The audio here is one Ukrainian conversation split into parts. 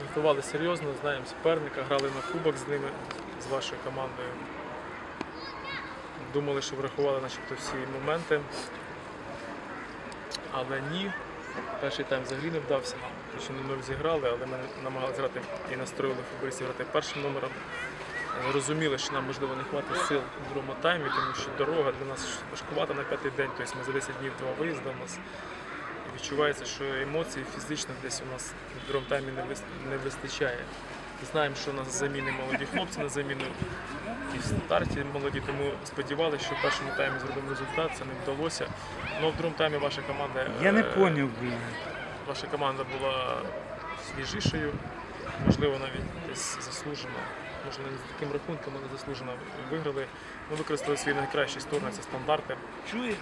Готували серйозно, знаємо суперника, грали на кубок з ними, з вашою командою. Думали, що врахували начебто всі моменти. Але ні. Перший тайм взагалі не вдався нам. Хоч і 0 зіграли, але ми намагалися грати і настроїли футболістів грати першим номером. Розуміли, що нам можливо не хватить сил в другому таймі, тому що дорога для нас важкувата на п'ятий день. Тобто ми за 10 днів два виїзди у нас. Відчувається, що емоцій фізично десь у нас в другому таймі не, не вистачає. Знаємо, що у нас заміни молоді хлопці на заміну і в старті молоді, тому сподівалися, що в першому таймі зробимо результат, це не вдалося. Ну, в другому таймі ваша команда. Я не е, поняв. Ваша команда була свіжішою, можливо, навіть десь заслужено. Може, не з таким рахунком, але заслужено виграли. Ми використали свої найкращі сторони, це стандарти. Чуєш?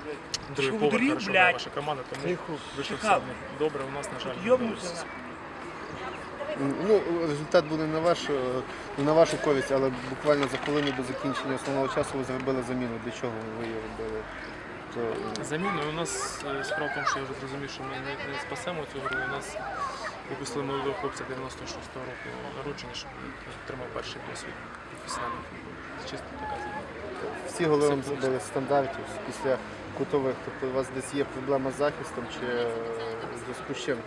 Другий Що поверх хорошо грала ваша команда, тому вийшло все добре. У нас, на жаль, не Ну, результат буде на вашу, не на вашу користь, але буквально за хвилину до закінчення основного часу ви зробили заміну. Для чого ви її робили? То, Заміною у нас е, справа в тому, що я вже зрозумів, що ми не, не спасемо цю гру. У нас випустили молодого хлопця 96-го року народження, щоб він отримав перший досвід професіонального футболу. Це Чисто така заміна. всі голи вам забили стандартів після кутових. Тобто у вас десь є проблема з захистом чи е, в зв'язку з чим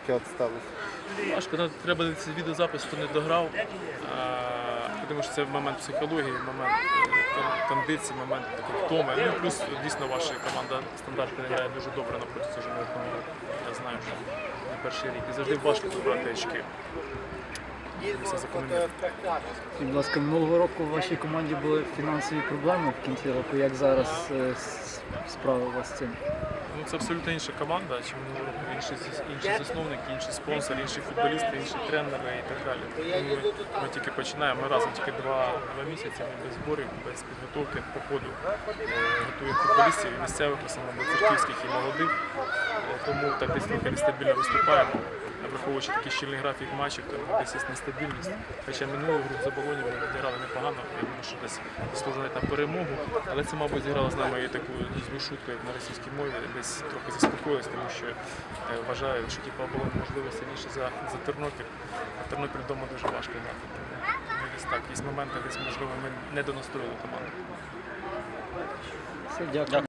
таке от сталося? Важко, ну, треба дивитися відеозапис, хто не дограв. А, тому що це момент психології, момент кондиції, момент такої втоми. Ну плюс дійсно ваша команда стандарти грає дуже добре на протязі вже не. Я знаю, що не перший рік. І завжди важко забрати очки. І, будь ласка, минулого року в вашій команді були фінансові проблеми в кінці року. Як зараз е, справи у вас з цим? Ну, це абсолютно інша команда, чим минулого року. Інші, інші засновники, інші спонсори, інші футболісти, інші тренери і так далі. Тому ми, ми тільки починаємо. Ми разом тільки два, два місяці, без зборів, без підготовки по ходу е, готуємо футболістів і місцевих, основному церківських і молодих. Е, тому так десь трохи нестабільно виступаємо. Враховуючи такий щільний графік матчів, то десь є нестабільність. Хоча минулу гру за Болоні вони відіграли непогано, я думаю, що десь заслужили на перемогу. Але це, мабуть, зіграло з нами і таку злу шутку, як на російській мові, десь трохи заспокоїлись, тому що е, вважають, що типу, Оболонь можливо сильніше за, за Тернопіль. А Тернопіль вдома дуже важко грати. Тому ну, десь так, є моменти, десь можливо ми не донастроїли команду. Дякую.